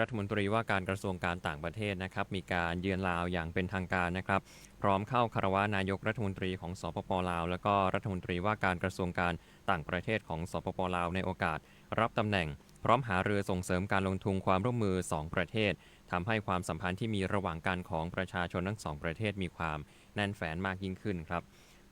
รัฐมนตรีว่าการกระทรวงการต่างประเทศนะครับ มีการเยือนลาวอย่างเป็นทางการนะครับ พร้อมเข้าคารวะนายกรัฐมนตรีของสปปลาว แล้วก็รัฐมนตรีว่าการกระทรวงการต่างประเทศของสปปลาวในโอกาส รับตำแหน่ง พร้อมหาเรือส่งเสริมการลงทุนความร่วมมือ 2 ประเทศทำให้ความสัมพันธ์ที่มีระหว่างกันของประชาชนทั้งสองประเทศมีความแน่นแฟนมากยิ่งขึ้นครับ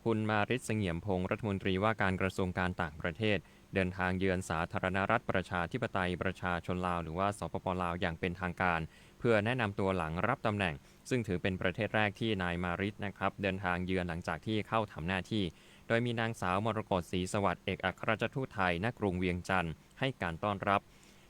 คุณมาริศเสงี่ยมพงศ์รัฐมนตรีว่าการกระทรวงการต่างประเทศ เดินทางเยือนสาธารณรัฐประชาธิปไตยประชาชนลาว หรือว่าสปปลาวอย่างเป็นทางการ เพื่อแนะนำตัวหลังรับตำแหน่ง ซึ่งถือเป็นประเทศแรกที่นายมาริศนะครับเดินทางเยือนหลังจากที่เข้าทำหน้าที่ โดยมีนางสาวมรกตศรีสวัสดิ์เอกอัครราชทูตไทยณกรุงเวียงจันทร์ให้การต้อนรับ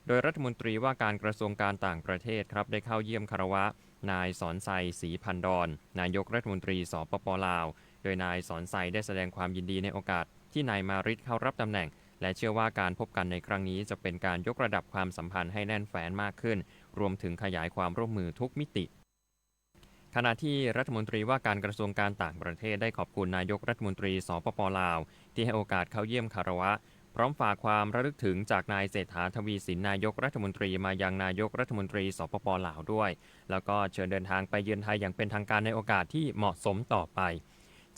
โดยรัฐมนตรีว่าการกระทรวงการต่างประเทศครับได้เข้าเยี่ยมคารวะ นายสอนไซศรีพันดอนนายกรัฐมนตรีสปปลาว โดยนายสอนไซได้แสดงความยินดีในโอกาสที่นายมาริศเข้ารับตำแหน่ง และเชื่อว่าการพบกันในครั้งนี้จะเป็นการยกระดับความสัมพันธ์ให้แน่นแฟ้นมากขึ้น รวมถึงขยายความร่วมมือทุกมิติขณะที่รัฐมนตรีว่าการกระทรวงการต่างประเทศได้ขอบคุณนายกรัฐมนตรีสปปลาว ที่ให้โอกาสเข้าเยี่ยมคารวะ พร้อมฝากความระลึกถึงจากนายเศรษฐาทวีสินนายกรัฐมนตรีมายังนายกรัฐมนตรีสปปลาวด้วย แล้วก็เชิญเดินทางไปเยือนไทยอย่างเป็นทางการในโอกาสที่เหมาะสมต่อไป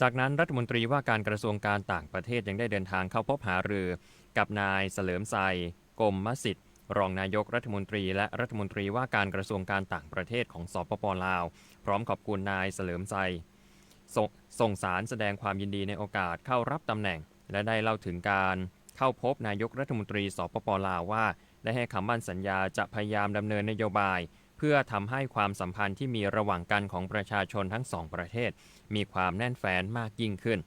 จากนั้นรัฐมนตรีว่าการกระทรวงการต่างประเทศยังได้เดินทางเข้าพบหารือ กับนายเสลิมไซกรมมสิทธิ์รองนายกรัฐมนตรีและรัฐมนตรีว่าการกระทรวงการต่างประเทศของสปปลาว พร้อมขอบคุณนายเสลิมไซสส่งสารแสดงความยินดีในโอกาสเข้ารับตำแหน่ง และได้เล่าถึงการเข้าพบนายกรัฐมนตรีสปปลาวว่า ได้ให้คำมั่นสัญญาจะพยายามดำเนินนโยบาย พื่อทำให้ความสัมพันธ์ที่มีระหว่างกันของประชาชนทั้งสองประเทศ มีความแน่นแฟ้นมากยิ่งขึ้น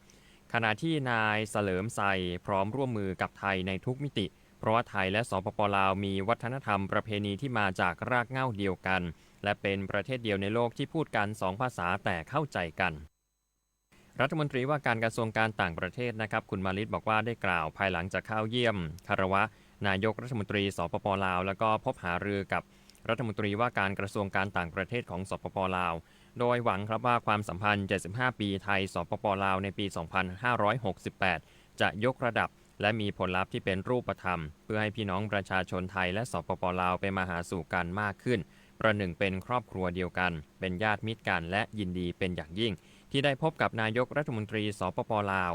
ขณะที่นายเสลิมไซพร้อมร่วมมือกับไทยในทุกมิติ เพราะว่าไทยและสปปลาวมีวัฒนธรรมประเพณีที่มาจากรากเหง้าเดียวกัน และเป็นประเทศเดียวในโลกที่พูดกันสองภาษาแต่เข้าใจกันรัฐมนตรีว่าการกระทรวงการต่างประเทศนะครับ คุณมาลิตบอกว่าได้กล่าวภายหลังจากเข้าเยี่ยมคารวะ นายกรัฐมนตรีสปปลาว แล้วก็พบหารือกับ รัฐมนตรีว่าการกระทรวงการต่างประเทศของสปปลาว โดยหวังครับว่าความสัมพันธ์ 75 ปีไทยสปปลาวในปี 2568 จะยกระดับ และมีผลลัพธ์ที่เป็นรูปธรรม เพื่อให้พี่น้องประชาชนไทยและสปปลาวไปมาหาสู่กันมากขึ้น ประหนึ่งเป็นครอบครัวเดียวกัน เป็นญาติมิตรกันและยินดีเป็นอย่างยิ่ง ที่ได้พบกับนายกรัฐมนตรีสปปลาว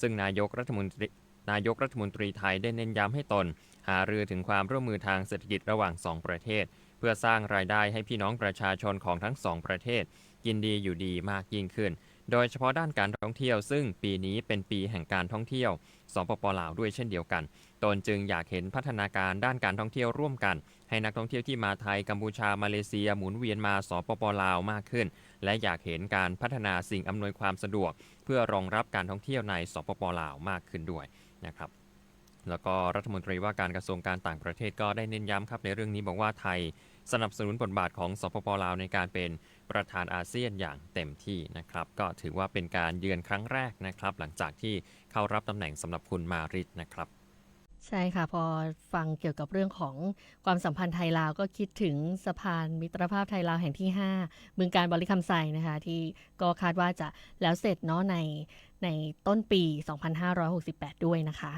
ซึ่งนายกรัฐมนตรีนายกรัฐมนตรีไทยได้เน้นย้ำให้ตน หารือถึงความร่วมมือทางเศรษฐกิจระหว่างสองประเทศ พื่อสร้างรายได้ให้พี่น้องประชาชนของทั้งสองประเทศ ยินดีอยู่ดีมากยิ่งขึ้น โดยเฉพาะด้านการท่องเที่ยว ซึ่งปีนี้เป็นปีแห่งการท่องเที่ยวสปปลาวด้วยเช่นเดียวกัน ตนจึงอยากเห็นพัฒนาการด้านการท่องเที่ยวร่วมกัน ให้นักท่องเที่ยวที่มาไทยกัมพูชามาเลเซียหมุนเวียนมาสปปลาวมากขึ้น และอยากเห็นการพัฒนาสิ่งอำนวยความสะดวก เพื่อรองรับการท่องเที่ยวในสปปลาวมากขึ้นด้วยนะครับ แล้วก็รัฐมนตรีว่าการกระทรวงการต่างประเทศก็ได้เน้นย้ำครับในเรื่องนี้บอกว่าไทยสนับสนุนบทบาทของสปปลาวในการเป็นประธานอาเซียนอย่างเต็มที่นะครับ ก็ถือว่าเป็นการเยือนครั้งแรกนะครับ หลังจากที่เข้ารับตำแหน่งสำหรับคุณมาริดนะครับ ใช่ค่ะ พอฟังเกี่ยวกับเรื่องของความสัมพันธ์ไทยลาวก็คิดถึงสะพานมิตรภาพไทยลาวแห่งที่ 5 บึงการบริคำไซนะคะ ที่ก็คาดว่าจะแล้วเสร็จเนาะในในต้นปี 2568 ด้วยนะคะ